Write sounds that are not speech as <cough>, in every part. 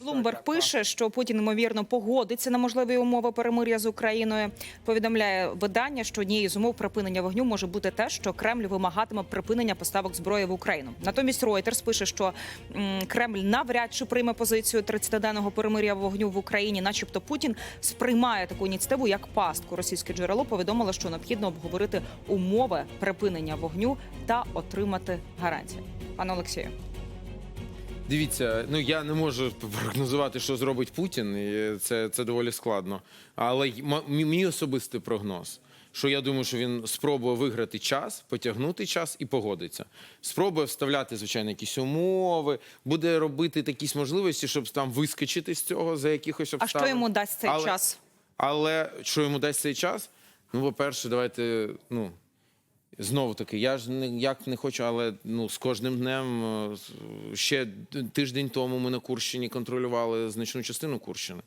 Блумберг пише, що Путін ймовірно погодиться на можливі умови перемир'я з Україною. Повідомляє видання, що однією з умов припинення вогню може бути те, що Кремль вимагатиме припинення поставок зброї в Україну. Натомість Reuters пише, що Кремль навряд чи прийме позицію 30-денного перемир'я вогню в Україні, начебто Путін сприймає таку ініціативу як пастку. Російське джерело повідомило, що необхідно обговорити умови припинення вогню та отримати гарантії. Пане Олексію. Дивіться, ну я не можу прогнозувати, що зробить Путін, і це, це доволі складно. Але мій особистий прогноз, що я думаю, що він спробує виграти час, потягнути час і погодиться. Спробує вставляти, звичайно, якісь умови, буде робити якісь можливості, щоб там вискочити з цього за якихось обставин. А що йому дасть цей Але- час? Але що йому дасть цей час? Ну, по-перше, давайте, ну. Знову таки, я ж ніяк не хочу, але ну з кожним днем е, ще тиждень тому ми на Курщині контролювали значну частину Курщини.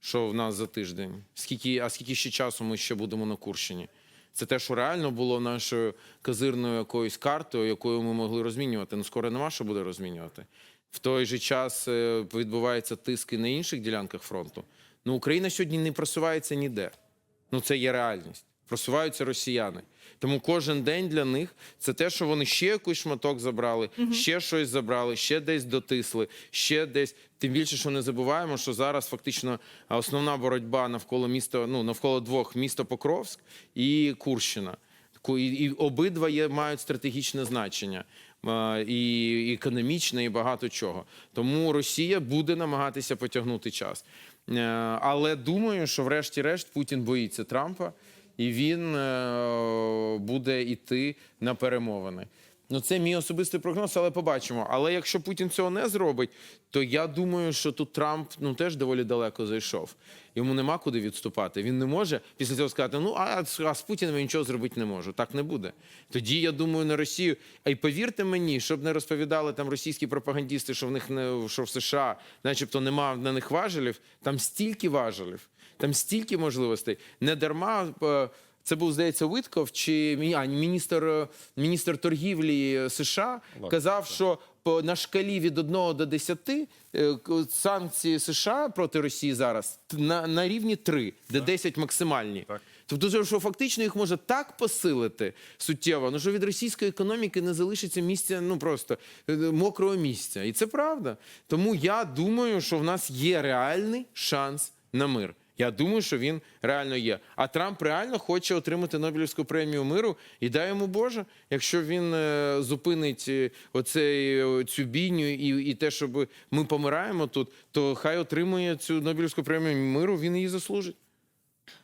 Що в нас за тиждень? Скільки, а скільки ще часу ми ще будемо на Курщині? Це те, що реально було нашою козирною якоюсь картою, якою ми могли розмінювати. Ну скоро нема що буде розмінювати. В той же час е, відбуваються тиски на інших ділянках фронту. Ну Україна сьогодні не просувається ніде. Ну це є реальність. Просуваються росіяни. Тому кожен день для них це те, що вони ще якийсь шматок забрали, ще щось забрали, ще десь дотисли, ще десь. Тим більше, що не забуваємо, що зараз фактично основна боротьба навколо міста, ну навколо двох місто Покровськ і Курщина. Ку- І, і обидва є, мають стратегічне значення. І економічне, і багато чого. Тому Росія буде намагатися потягнути час. Е, Але думаю, що врешті-решт Путін боїться Трампа, і він е, буде йти на перемовини. Ну, це мій особистий прогноз, але побачимо. Але якщо Путін цього не зробить, то я думаю, що тут Трамп ну теж доволі далеко зайшов. Йому нема куди відступати. Він не може після цього сказати: ну а, а з Путіним я нічого зробити не можу. Так не буде. Тоді я думаю на Росію. А й повірте мені, щоб не розповідали там російські пропагандісти, що в них не що в США, начебто, нема на них важелів. Там стільки важелів, там стільки можливостей. Не дарма. е, Це був здається Витков чи а, міністр, е, міністр торгівлі США казав, що по на шкалі від 1 до 10 е, санкції США проти Росії зараз на, на рівні 3, де 10 максимальні. Тобто, що фактично їх може так посилити суттєво, ну що від російської економіки не залишиться місця, ну просто е, мокрого місця. І це правда. Тому я думаю, що в нас є реальний шанс на мир. Я думаю, що він реально є. А Трамп реально хоче отримати Нобелівську премію миру і дай йому Боже, якщо він е, зупинить е, оцей, е, цю бійню і, і те, щоб ми помираємо тут, то хай отримує цю Нобелівську премію миру, він її заслужить.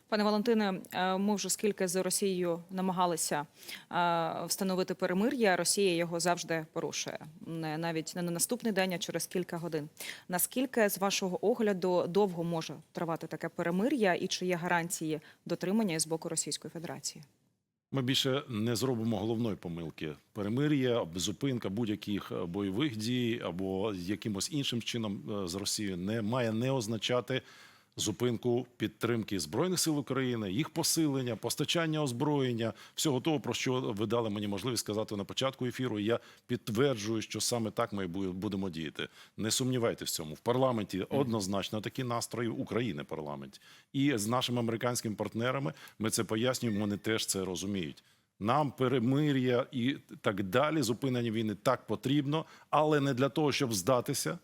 Пане Валентине, е, ми вже скільки з Росією намагалися е, встановити перемир'я, Росія його завжди порушує. Не навіть не на наступний день, а через кілька годин. Наскільки з вашого огляду довго може тривати таке перемир'я, і чи є гарантії дотримання з боку Російської Федерації? Ми більше не зробимо головної помилки. Перемир'я, зупинка будь-яких е, бойових дій або якимось іншим чином з Росією не має не означати зупинку підтримки збройних сил України, їх посилення, постачання озброєння, всього того, про що ви дали мені можливість сказати на початку ефіру. І Я підтверджую, що саме так ми будемо діяти. Не сумнівайтесь в цьому. В парламенті однозначно такі настрої України парламент. І з нашими американськими партнерами ми це пояснюємо. Вони теж це розуміють. Нам перемир'я і так далі, зупинення війни так потрібно, але не для того, щоб здатися,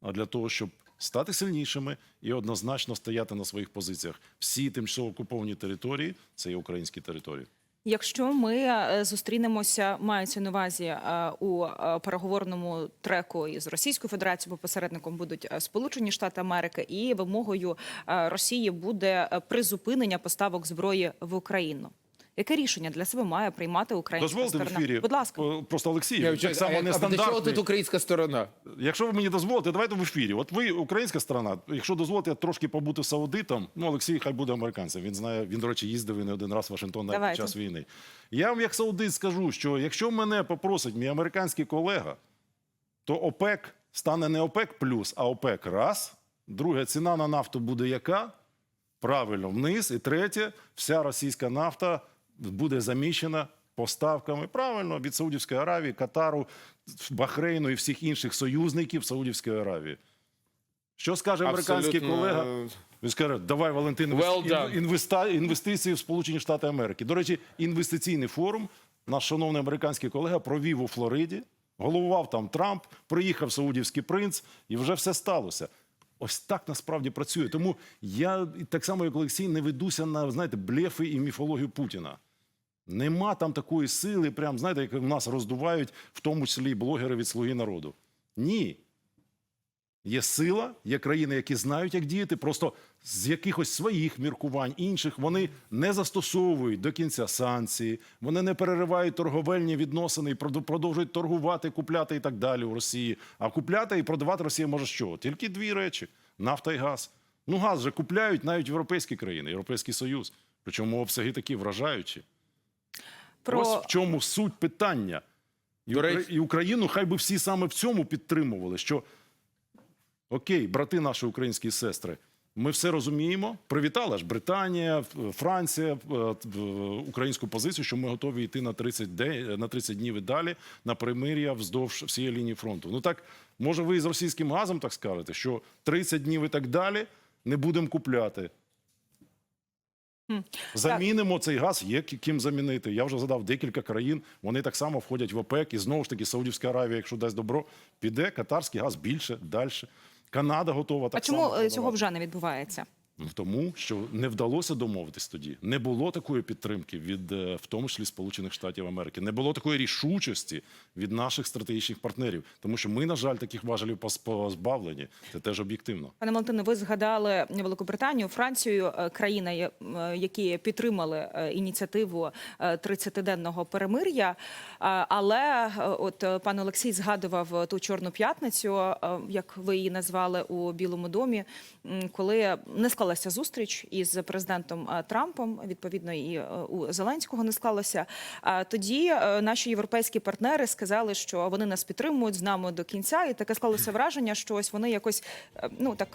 а для того, щоб стати сильнішими і однозначно стояти на своїх позиціях. Всі тимчасово окуповані території це є українські території. Якщо ми е, зустрінемося, мається на увазі е, у е, переговорному треку із Російською Федерацією, бо посередником будуть Сполучені Штати Америки, і вимогою Росії буде призупинення поставок зброї в Україну. Яке рішення для себе має приймати українська Дозволите в ефірі? Будь ласка. О, Просто Олексій, Я так само а, а до чого тут українська сторона? Якщо ви мені дозволите, давайте в ефірі. От ви українська сторона. Якщо дозволите, я трошки побути саудитом. Ну, Олексій, хай буде американцем. Він знає, він, до речі, їздив і не один раз в Вашингтон навіть під Давайте. час війни. Я вам як саудит скажу, що якщо мене попросить мій американський колега, то ОПЕК стане не ОПЕК плюс, а ОПЕК раз. Друге, ціна на нафту буде яка? Правильно, вниз. І третє, вся російська нафта буде заміщена поставками правильно від Саудівської Аравії, Катару, Бахрейну і всіх інших союзників Саудівської Аравії. Що скаже американський Абсолютно, колега? е, Він скаже, давай, Валентин, Well інвес- інвеста- інвестиції в Сполучені Штати Америки. До речі, інвестиційний форум наш шановний американський колега провів у Флориді, головував там Трамп, приїхав саудівський принц, і вже все сталося. Ось так насправді працює. Тому я так само, як Олексій, не ведуся на знаєте, блефи і міфологію Путіна. Нема там такої сили, прям знаєте, як в нас роздувають, в тому числі блогери від Слуги народу. Ні. Є сила, є країни, які знають, як діяти, просто з якихось своїх міркувань, інших вони не застосовують до кінця санкції, вони не переривають торговельні відносини і продовжують торгувати, купляти і так далі у Росії. А купляти і продавати Росія може що? Тільки дві речі: нафта і газ. Ну, газ же купляють навіть європейські країни, Європейський Союз. Причому обсяги такі вражаючі. Про Ось в чому суть питання. І, До речі- і Україну хай би всі саме в цьому підтримували. Що окей, брати наші українські сестри, ми все розуміємо. Привітала ж Британія, Франція е, українську позицію, що ми готові йти на 30, день, на 30 днів і далі на примир'я вздовж всієї лінії фронту. Ну так, може, ви з російським газом так скажете, що 30 днів і так далі не будемо купляти. Замінимо цей газ, є ким замінити. Я вже задав декілька країн. Вони так само входять в ОПЕК. І знову ж таки, Саудівська Аравія, якщо дасть добро, піде катарський газ більше, далі. Канада готова так а чому само. е, цього вже не відбувається? Тому що не вдалося домовитись тоді. Не було такої підтримки від, е, в тому числі Сполучених Штатів Америки. Не було такої рішучості від наших стратегічних партнерів. Тому що ми, на жаль, таких важелів позбавлені. Це теж об'єктивно. Пане Валентине, ви згадали Великобританію, Францію, е, країни, е, які підтримали ініціативу е, 30-денного перемир'я. Але от пан Олексій згадував ту чорну п'ятницю, як ви її назвали у Білому домі, коли не склалася зустріч із президентом е, Трампом. Відповідно, і е, у Зеленського не склалося. Тоді е, наші європейські партнери сказали, що вони нас підтримують з нами до кінця, і таке склалося враження, що ось вони якось ну так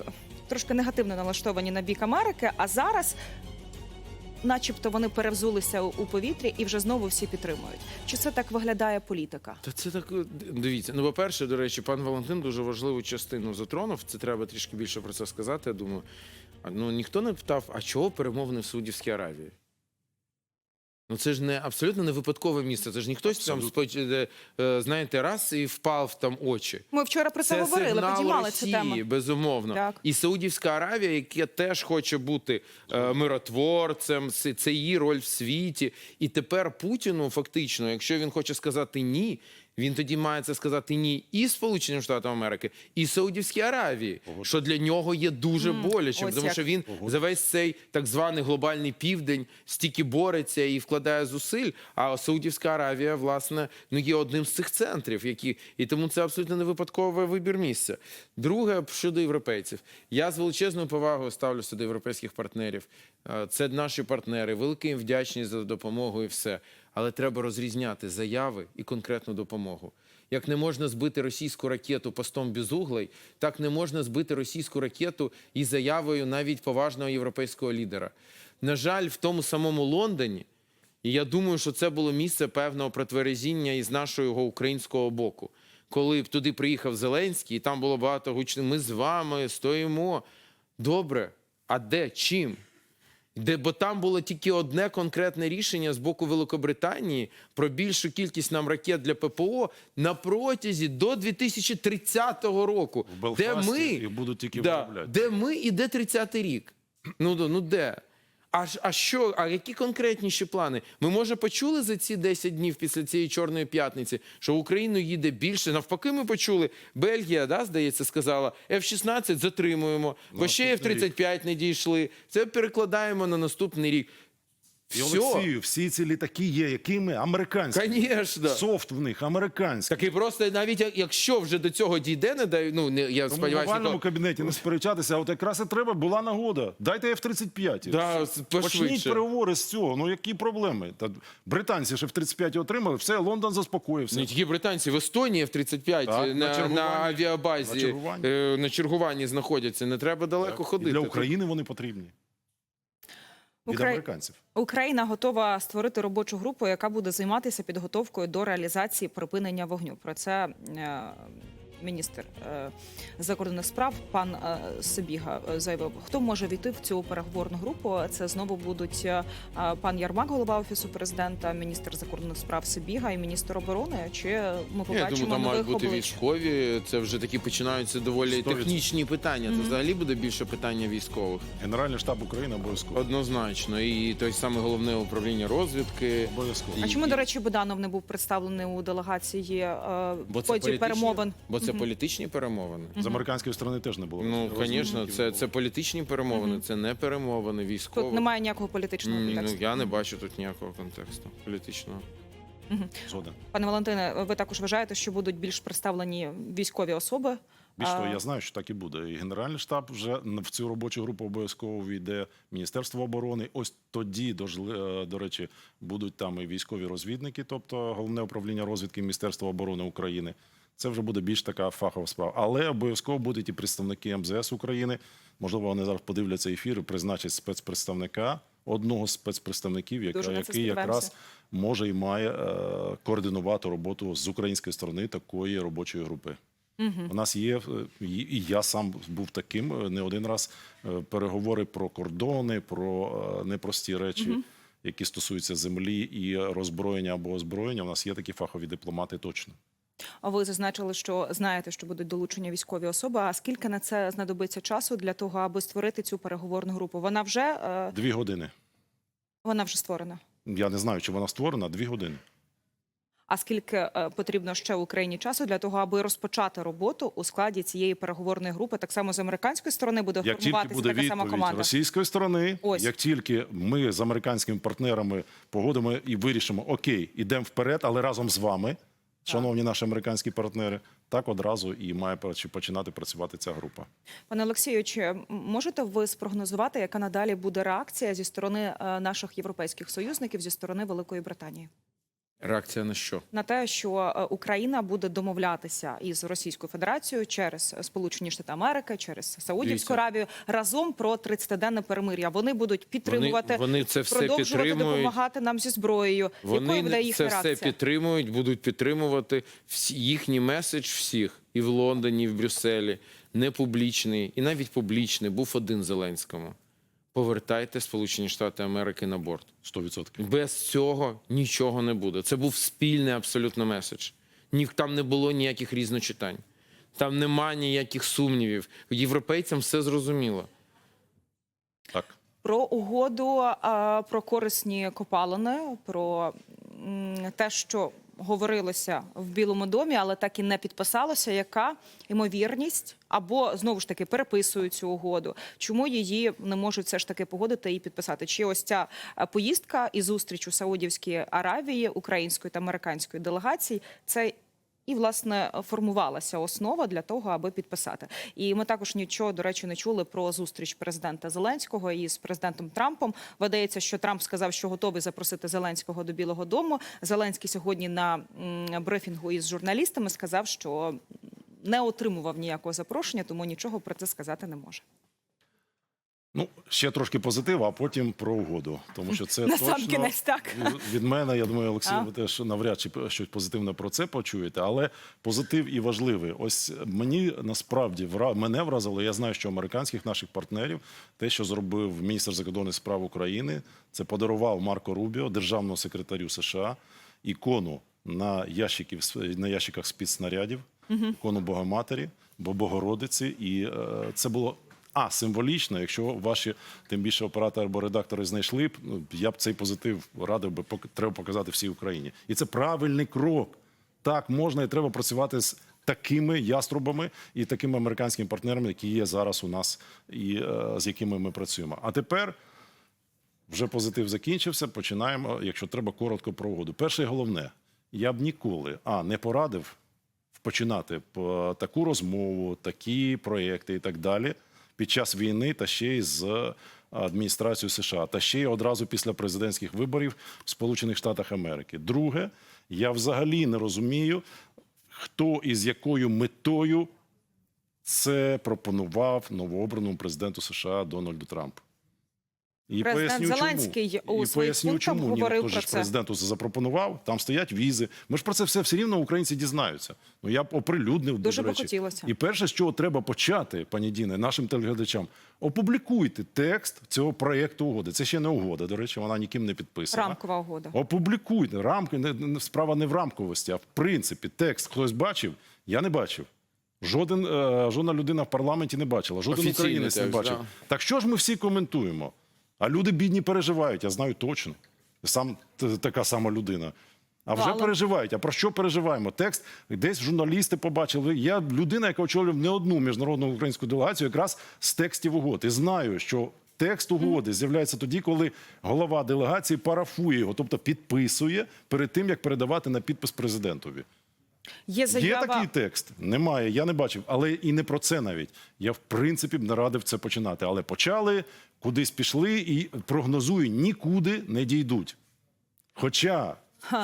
трошки негативно налаштовані на бік Америки. А зараз, начебто, вони перевзулися у повітрі і вже знову всі підтримують. Чи це так виглядає політика? Та це так е, дивіться. Ну, по-перше, до речі, пан Валентин дуже важливу частину затронув. Це треба трішки більше про це сказати. Я думаю, ну ніхто не питав, а чого перемовини в Саудівській Аравії? Ну це ж не абсолютно не випадкове місце. Це ж ніхто там Абсолютно. споч- е, е, знаєте, раз і впав в там очі. Ми вчора про це, говорили, сигнал підіймали Росії, цю тему. безумовно. Так. І Саудівська Аравія, яка теж хоче бути е, миротворцем, це, це її роль в світі. І тепер Путіну, фактично, якщо він хоче сказати ні, він тоді має це сказати ні і Сполученим Штатам Америки, і Саудівській Аравії, що для нього є дуже болячим, ось тому як. що він за весь цей так званий глобальний південь стільки бореться і вкладає зусиль. А Саудівська Аравія, власне, ну є одним з цих центрів, які і тому це абсолютно не випадковий вибір місця. Друге щодо європейців, я з величезною повагою ставлюся до європейських партнерів. Е, Це наші партнери, велика їм вдячність за допомогу і все. Але треба розрізняти заяви і конкретну допомогу. Як не можна збити російську ракету постом без углей, так не можна збити російську ракету і заявою навіть поважного європейського лідера. На жаль, в тому самому Лондоні, і я думаю, що це було місце певного протверезіння із нашого українського боку. Коли туди приїхав Зеленський, і там було багато гучних, ми з вами стоїмо. Добре, а де? Чим? Де, бо там було тільки одне конкретне рішення з боку Великобританії про більшу кількість нам ракет для ППО на протязі до 2030 року. В де ми, і будуть тільки да, виробляти. де ми і де 30-й рік. Ну, да, ну де? А, а що, а які конкретніші плани? Ми, може, почули за ці 10 днів після цієї Чорної п'ятниці, що в Україну їде більше. Навпаки, ми почули. Бельгія, да, здається, сказала, F-16 затримуємо, бо ще Наступний рік. F-35 не дійшли. Це перекладаємо на наступний рік. І Все, Олексію, всі ці літаки є, якими американські. звісно. Софт в них американський. Так і просто навіть якщо вже до цього дійде, не дай, ну не я Тому в сподіваюся, овальному ніхто- кабінеті не сперечатися, а от якраз і треба, була нагода. Дайте F-35. Да, Почніть пошвидше. переговори з цього. Ну які проблеми? Та британці ж F-35 отримали, все, Лондон заспокоївся. Не тільки британці в Естонії F-35 Так, на, на на, чергуванні. авіабазі На чергуванні. е, на чергуванні знаходяться. Не треба далеко І ходити. Для України вони потрібні. Від Украї- американців. Україна готова створити робочу групу, яка буде займатися підготовкою до реалізації припинення вогню. Про це е, міністр е, закордонних справ, пан е, Сибіга е, заявив, хто може війти в цю переговорну групу. Це знову будуть пан Ярмак, голова офісу президента, міністр закордонних справ Сибіга і міністр оборони. Чи ми побачимо я думаю, там мають бути облич? військові. Це вже такі починаються доволі 100%. технічні питання. Це взагалі буде більше питання військових. Генеральний штаб України обов'язково. Однозначно. І той самий головне управління розвідки. Обов'язково. А чому, до речі, Буданов не був представлений у делегації Бо це перемовин? бо це політичні перемовини. З американської сторони теж не було. Ну, звісно, це, це політичні перемовини, це не перемовини військові. Тут немає ніякого політичного Ні, ну, я не бачу тут ніякого контексту політичного. Згоден. Пане Валентине, ви також вважаєте, що будуть більш представлені військові особи? Більш того, А- я знаю, що так і буде. І Генеральний штаб вже в цю робочу групу обов'язково війде Міністерство оборони. Ось тоді, е, до речі, будуть там і військові розвідники, тобто головне управління розвідки Міністерства оборони України. Це вже буде більш така фахова справа. Але обов'язково будуть і представники МЗС України. Можливо, вони зараз подивляться ефір і призначать спецпредставника, одного з спецпредставників, яка, який якраз може і має е, координувати роботу з української сторони такої робочої групи. У нас є, е, і я сам був таким е, не один раз. е, Переговори про кордони, про непрості речі, які стосуються землі і роззброєння або озброєння. У нас є такі фахові дипломати точно. А ви зазначили, що знаєте, що будуть долучені військові особи. А скільки на це знадобиться часу для того, аби створити цю переговорну групу? Вона вже е, Дві години. вона вже створена. Я не знаю, чи вона створена. Дві години. А скільки е, потрібно ще Україні часу для того, аби розпочати роботу у складі цієї переговорної групи? Так само з американської сторони буде Як формуватися буде така сама команда. російської сторони, Ось. як тільки ми з американськими партнерами погодимо і вирішимо, окей, ідемо вперед, але разом з вами, шановні наші американські партнери, так одразу і має поч- починати працювати ця група. Пане Олексію, чи можете ви спрогнозувати, яка надалі буде реакція зі сторони е, наших європейських союзників, зі сторони Великої Британії? Реакція на що? на те, що е, Україна буде домовлятися із Російською Федерацією через Сполучені Штати Америки, через Саудівську Аравію разом про 30-денне перемир'я. Вони будуть підтримувати, Вони, вони це все продовжувати підтримують. допомагати нам зі зброєю. Якою Вони буде їх це реакція? все підтримують, будуть підтримувати всі, їхній меседж всіх і в Лондоні, і в Брюсселі, не публічний, і навіть публічний, був один Зеленському. Повертайте Сполучені Штати Америки на борт. 100%. Без цього нічого не буде. Це був спільний абсолютно меседж. Ні, там не було ніяких різночитань. Там нема ніяких сумнівів. Європейцям все зрозуміло. Так. Про угоду про корисні копалини, про те, що говорилося в Білому домі, але так і не підписалося. Яка ймовірність або знову ж таки переписують цю угоду? Чому її не можуть все ж таки погодити і підписати? Чи ось ця е, поїздка і зустріч у Саудівській Аравії української та американської делегації це і власне формувалася основа для того, аби підписати. І ми також нічого до речі не чули про зустріч президента Зеленського із президентом Трампом. Видається, що Трамп сказав, що готовий запросити Зеленського до Білого Дому. Зеленський сьогодні на брифінгу із журналістами сказав, що не отримував ніякого запрошення, тому нічого про це сказати не може. Ну, ще трошки позитиву, а потім про угоду. Тому що це <laughs> точно так. від- від мене. Я думаю, Олексій, ви теж навряд чи щось позитивне про це почуєте. Але позитив і важливий. Ось мені насправді вра- мене вразило. Я знаю, що американських наших партнерів те, що зробив міністр закордонних справ України, це подарував Марко Рубіо, державному секретарю США, ікону на ящиків на ящиках спецснарядів, ікону Богоматері, бо Богородиці, і е, це було. А, символічно, якщо ваші тим більше оператори або редактори знайшли б, ну, я б цей позитив радив би треба показати всій Україні. І це правильний крок. Так можна і треба працювати з такими яструбами і такими американськими партнерами, які є зараз у нас, і е, з якими ми працюємо. А тепер вже позитив закінчився. Починаємо, якщо треба, коротко про угоду. Перше і головне, я б ніколи а не порадив починати таку розмову, такі проекти і так далі під час війни, та ще й з адміністрацією США, та ще й одразу після президентських виборів в Сполучених Штатах Америки. Друге, я взагалі не розумію, хто і з якою метою це пропонував новообраному президенту США Дональду Трампу. І Президент поясню, Зеленський чому. у і поясню, пунктах чому. Ні, говорив хто ж це. президенту запропонував, там стоять візи. Ми ж про це все все рівно українці дізнаються. Ну я б оприлюднив Дуже до би речі. хотілося. І перше, з чого треба почати, пані Діне, нашим телеглядачам, опублікуйте текст цього проєкту угоди. Це ще не угода, до речі, вона ніким не підписана. Рамкова угода. Опублікуйте рамки. Не, не- справа не в рамковості, а в принципі текст хтось бачив. Я не бачив. Жоден, е, жодна людина в парламенті не бачила, жоден Офіційний українець не бачив. да. Так що ж ми всі коментуємо? А люди бідні переживають, я знаю точно. Сам така сама людина. А вже Валом. переживають. А про що переживаємо? Текст десь журналісти побачили. Я людина, яка очолював не одну міжнародну українську делегацію, якраз з текстів угод. І знаю, що текст угоди з'являється тоді, коли голова делегації парафує його, тобто підписує перед тим, як передавати на підпис президентові. Є Є такий текст? Немає, я не бачив, але і не про це навіть. Я в принципі б не радив це починати. Але почали, кудись пішли і прогнозую, нікуди не дійдуть. Хоча,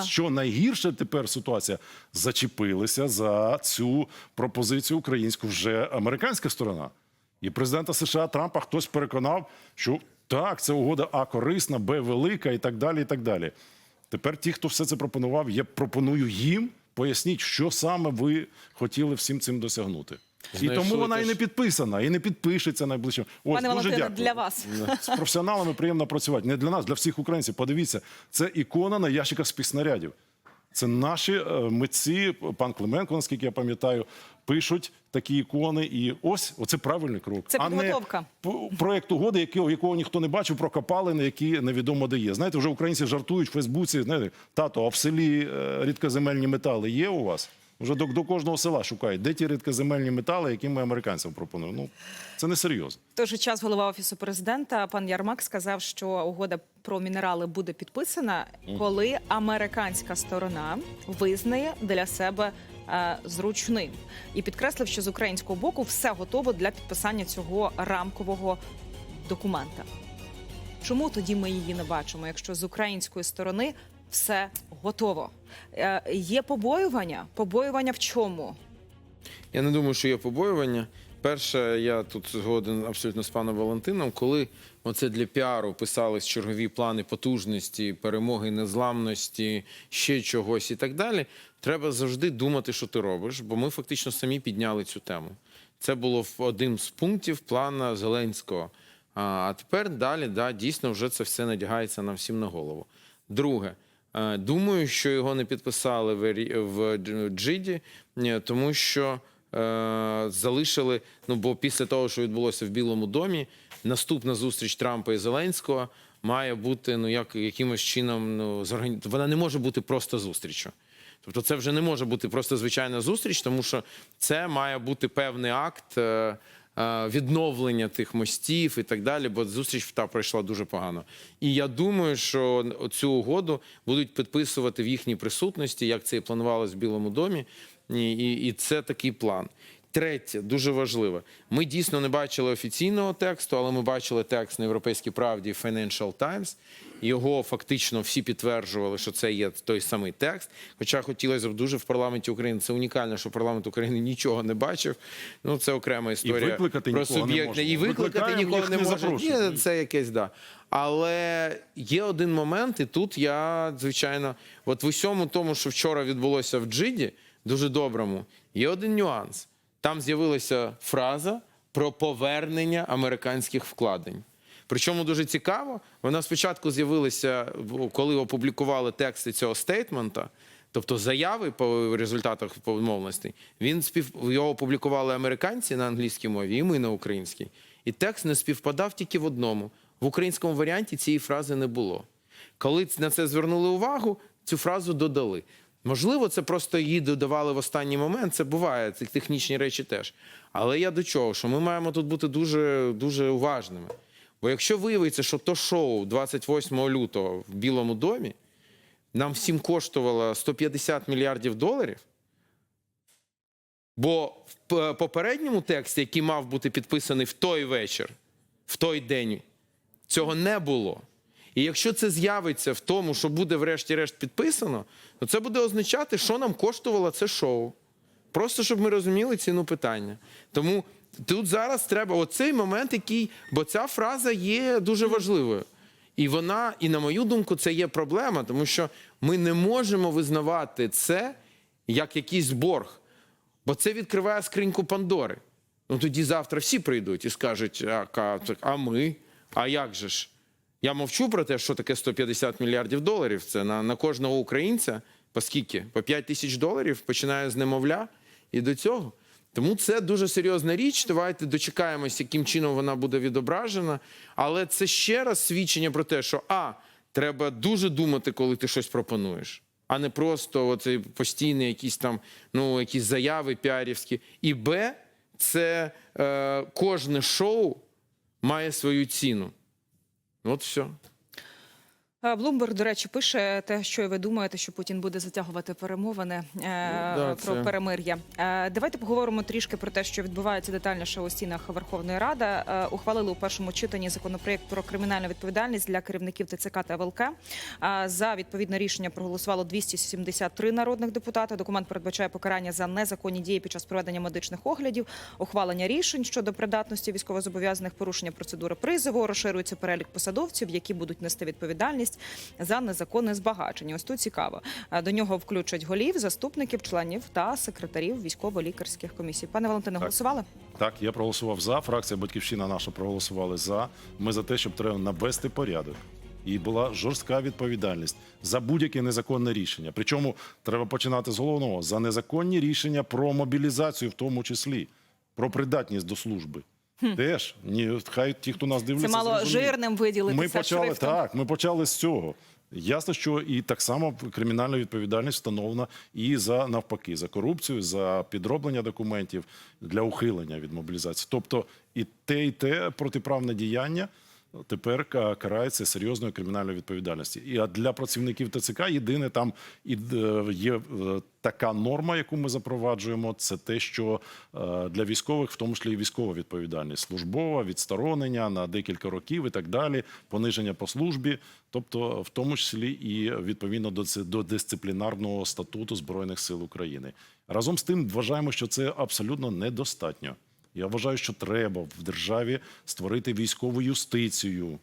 що найгірше тепер ситуація, зачепилися за цю пропозицію українську вже американська сторона. І президента США Трампа хтось переконав, що так, це угода А корисна, Б велика і так далі. і так далі. Тепер ті, хто все це пропонував, я пропоную їм поясніть, що саме ви хотіли всім цим досягнути. І тому вона і не підписана, і не підпишеться найближчим. Ось Пане дуже дякую. для вас. З професіоналами приємно працювати. Не для нас, для всіх українців. Подивіться, це ікона на ящиках спецснарядів. Це наші е, митці, пан Клименко, наскільки я пам'ятаю, пишуть такі ікони. І ось оце правильний крок. Це а не підготовка. п- проект угоди, якого, якого ніхто не бачив, про копалини, які невідомо де є. Знаєте, вже українці жартують в Фейсбуці. Знаєте, тато, а в селі е, рідкоземельні метали є у вас? Вже до, до кожного села шукають, де ті рідкоземельні метали, які ми американцям пропонуємо. Ну це не серйозно. В той же час голова офісу президента пан Ярмак сказав, що угода про мінерали буде підписана, коли американська сторона визнає для себе зручним, і підкреслив, що з українського боку все готово для підписання цього рамкового документа. Чому тоді ми її не бачимо, якщо з української сторони все готово? Е, є побоювання? Побоювання в чому? Я не думаю, що є побоювання. Перше, я тут згоден абсолютно з паном Валентином. Коли оце для піару писались чергові плани потужності, перемоги, незламності, ще чогось і так далі. Треба завжди думати, що ти робиш, бо ми фактично самі підняли цю тему. Це було в- одним з пунктів плана Зеленського. А, тепер далі, да, дійсно, вже це все надягається нам всім на голову. Друге, е, думаю, що його не підписали в, Джиді, тому що е, залишили. Ну бо після того, що відбулося в Білому домі, наступна зустріч Трампа і Зеленського має бути ну як якимось чином. Ну вона не може бути просто зустрічю. Тобто, це вже не може бути просто звичайна зустріч, тому що це має бути певний акт. е, е, Відновлення тих мостів і так далі, бо зустріч та пройшла дуже погано. І я думаю, що цю угоду будуть підписувати в їхній присутності, як це і планувалось в Білому домі. І, і, і це такий план. Третє, дуже важливе. Ми дійсно не бачили офіційного тексту, але ми бачили текст на європейській правді Financial Times. Його фактично всі підтверджували, що це є той самий текст. Хоча хотілося б дуже в парламенті України. Це унікально, що парламент України нічого не бачив. Ну це окрема історія викликати про нікого суб'єктне. І викликати ніколи не не може. Ні, це якесь да. Але є один момент, і тут я звичайно, от в усьому тому, що вчора відбулося в Джиді, дуже доброму, є один нюанс. Там з'явилася фраза про повернення американських вкладень. Причому дуже цікаво, вона спочатку з'явилася, коли опублікували тексти цього стейтмента, тобто заяви по результатах повідомленостей. Він спів його опублікували американці на англійській мові, і ми на українській. І текст не співпадав тільки в одному. В українському варіанті цієї фрази не було. Коли на це звернули увагу, цю фразу додали. Можливо, це просто її додавали в останній момент. Це буває, ці технічні речі теж. Але я до чого? Що ми маємо тут бути дуже, дуже уважними. Бо якщо виявиться, що то шоу 28 лютого в Білому домі нам всім коштувало 150 мільярдів доларів, бо в попередньому тексті, який мав бути підписаний в той вечір, в той день, цього не було. І якщо це з'явиться в тому, що буде врешті-решт підписано, то це буде означати, що нам коштувало це шоу. Просто щоб ми розуміли ціну питання. Тому Тут зараз треба оцей момент, який, бо ця фраза є дуже важливою. І вона, і на мою думку, це є проблема, тому що ми не можемо визнавати це як якийсь борг, бо це відкриває скриньку Пандори. Ну тоді завтра всі прийдуть і скажуть: а, а ми? А як же ж? Я мовчу про те, що таке 150 мільярдів доларів. Це на, на кожного українця, по скільки? По 5 тисяч доларів, починає з немовля і до цього. Тому це дуже серйозна річ. Давайте дочекаємось, яким чином вона буде відображена. Але це ще раз свідчення про те, що а, треба дуже думати, коли ти щось пропонуєш, а не просто оцей постійний якісь там ну, якісь заяви піарівські. І Б, це е, кожне шоу має свою ціну. От все. Блумберг, до речі, пише те, що ви думаєте, що Путін буде затягувати перемовини е, да, про це- перемир'я. Е, давайте поговоримо трішки про те, що відбувається детальніше у стінах Верховної Ради. Е, ухвалили у першому читанні законопроєкт про кримінальну відповідальність для керівників ТЦК та ВЛК. Е, за відповідне рішення проголосувало 273 народних депутати. Документ передбачає покарання за незаконні дії під час проведення медичних оглядів, ухвалення рішень щодо придатності військовозобов'язаних, порушення процедури призову, розширюється перелік посадовців, які будуть нести відповідальність за незаконне збагачення. Ось тут цікаво. Е, До нього включать голів, заступників, членів та секретарів військово-лікарських комісій. Пане Валентине, голосували? Так, я проголосував за. Фракція Батьківщина наша проголосували за. Ми за те, щоб треба навести порядок. І була жорстка відповідальність за будь-яке незаконне рішення. Причому треба починати з головного за незаконні рішення про мобілізацію, в тому числі про придатність до служби. Теж ні, хай ті, хто нас дивляться, Це мало зрозуміють. жирним виділитися Ми почали шрифтом. так. Ми почали з цього. Ясно, що і так само кримінальна відповідальність встановлена і за навпаки за корупцію, за підроблення документів для ухилення від мобілізації. Тобто і те, і те протиправне діяння тепер карається серйозною кримінальною відповідальністю. І для працівників ТЦК єдине там і е, є е, така норма, яку ми запроваджуємо, це те, що е, для військових, в тому числі і військова відповідальність, службова, відсторонення на декілька років і так далі, пониження по службі, тобто в тому числі і відповідно до до дисциплінарного статуту збройних сил України. Разом з тим, вважаємо, що це абсолютно недостатньо. Я вважаю, що треба в державі створити військову юстицію.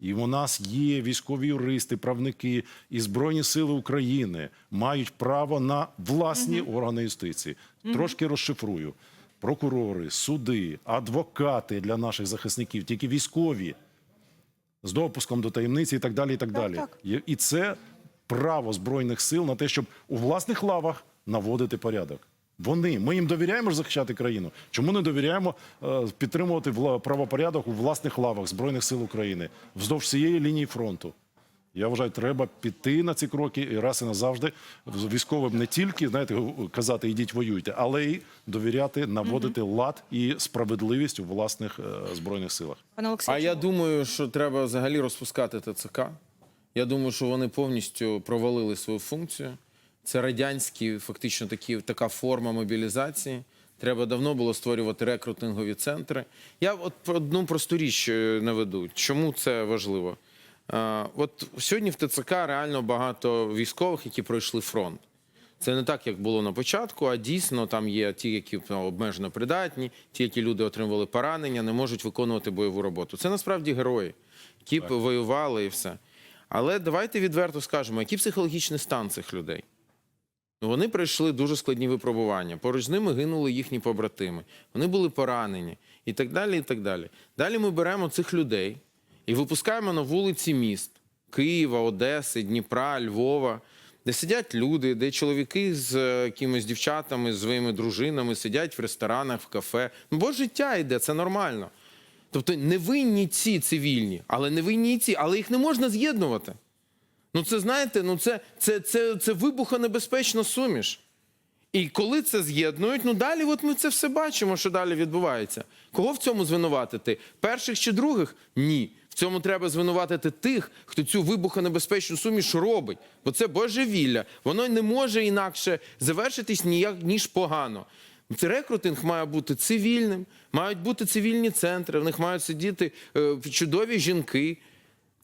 І у нас є військові юристи, правники і Збройні Сили України мають право на власні органи юстиції. Трошки розшифрую: прокурори, суди, адвокати для наших захисників, тільки військові з допуском до таємниці і так далі. І так Так, далі. так. І це право збройних сил на те, щоб у власних лавах наводити порядок. Вони ми їм довіряємо ж захищати країну. Чому не довіряємо е, підтримувати вла- правопорядок у власних лавах збройних сил України вздовж всієї лінії фронту? Я вважаю, треба піти на ці кроки і раз і назавжди військовим не тільки знаєте казати ідіть воюйте, але й довіряти, наводити лад і справедливість у власних е, збройних силах. Пане А я думаю, що треба взагалі розпускати ТЦК. Я думаю, що вони повністю провалили свою функцію. Це радянські, фактично такі, така форма мобілізації. Треба давно було створювати рекрутингові центри. Я от одну просту річ е, наведу. Чому це важливо? От сьогодні в ТЦК реально багато військових, які пройшли фронт. Це не так, як було на початку, а дійсно там є ті, які ну, обмежено придатні, ті, які люди отримували поранення, не можуть виконувати бойову роботу. Це насправді герої, які б воювали і все. Але давайте відверто скажемо, який психологічний стан цих людей. Ну, Вони пройшли дуже складні випробування. Поруч з ними гинули їхні побратими. Вони були поранені і так далі. і так далі. Далі ми беремо цих людей і випускаємо на вулиці міст Києва, Одеси, Дніпра, Львова, де сидять люди, де чоловіки з е, якимись дівчатами, з своїми дружинами сидять в ресторанах, в кафе. Ну, бо життя йде, це нормально. Тобто не винні ці цивільні, але не винні і ці, але їх не можна з'єднувати. Ну, це знаєте, ну це, це, це, це вибухонебезпечна суміш. І коли це з'єднують, ну далі от ми це все бачимо, що далі відбувається. Кого в цьому звинуватити? Перших чи других? Ні. В цьому треба звинуватити тих, хто цю вибухонебезпечну суміш робить. Бо це божевілля. Воно не може інакше завершитись ніяк ніж погано. Це рекрутинг має бути цивільним, мають бути цивільні центри, в них мають сидіти е, чудові жінки,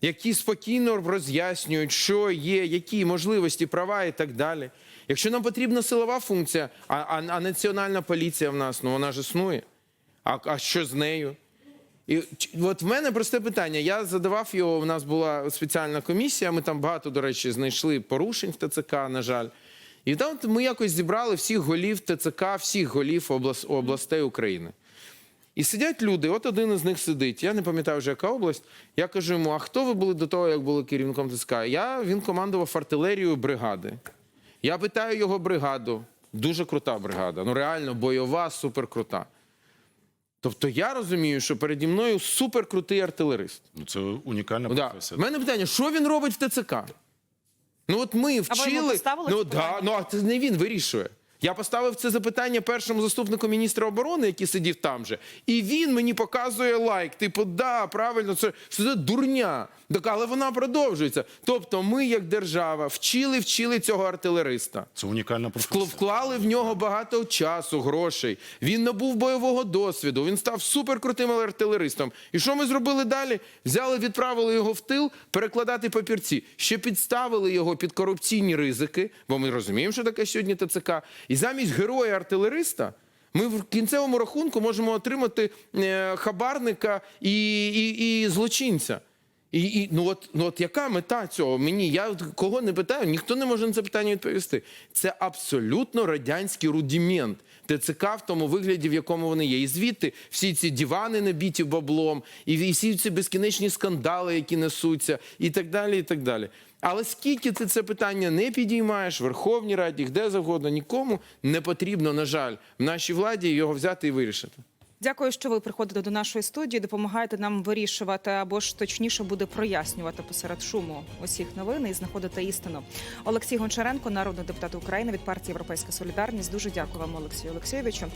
які спокійно роз'яснюють, що є, які можливості, права і так далі. Якщо нам потрібна силова функція, а, а, а національна поліція в нас, ну вона ж існує. А, а що з нею? І от в мене просте питання. Я задавав його. У нас була спеціальна комісія. Ми там багато, до речі, знайшли порушень в ТЦК, на жаль. І там ми якось зібрали всіх голів ТЦК, всіх голів облас- областей України. І сидять люди, от один із них сидить. Я не пам'ятаю вже яка область. Я кажу йому: а хто ви були до того, як були керівником ТСК? Я він командував артилерією бригади. Я питаю його бригаду. Дуже крута бригада. Ну реально бойова, суперкрута. Тобто я розумію, що переді мною суперкрутий артилерист. Ну, це унікальна Да. професія. У мене питання: що він робить в ТЦК? Ну от ми йому вчили. поставили ну да, ну а це не він вирішує. Я поставив це запитання першому заступнику міністра оборони, який сидів там же, і він мені показує лайк. Типу, да, правильно, це що це дурня. Так, але вона продовжується. Тобто, ми, як держава, вчили, вчили цього артилериста. Це унікальна професія. Вклали в нього багато часу, грошей. Він набув бойового досвіду. Він став суперкрутим артилеристом. І що ми зробили далі? Взяли, відправили його в тил перекладати папірці. Ще підставили його під корупційні ризики, бо ми розуміємо, що таке сьогодні ТЦК. І замість героя артилериста. Ми в кінцевому рахунку можемо отримати е, хабарника і, і, і злочинця. І, і ну от, ну от яка мета цього? Мені я кого не питаю, ніхто не може на це питання відповісти. Це абсолютно радянський рудімент. ТЦК в тому вигляді, в якому вони є. І звідти всі ці дивани набіті баблом, і всі ці безкінечні скандали, які несуться, і так далі. і так далі. Але скільки ти це питання не підіймаєш в Верховній Раді, де завгодно, нікому не потрібно, на жаль, в нашій владі його взяти і вирішити. Дякую, що ви приходите до нашої студії, допомагаєте нам вирішувати або ж точніше буде прояснювати посеред шуму усіх новин і знаходити істину. Олексій Гончаренко, народний депутат України від партії Європейська Солідарність. Дуже дякую вам, Олексію Олексійовичу.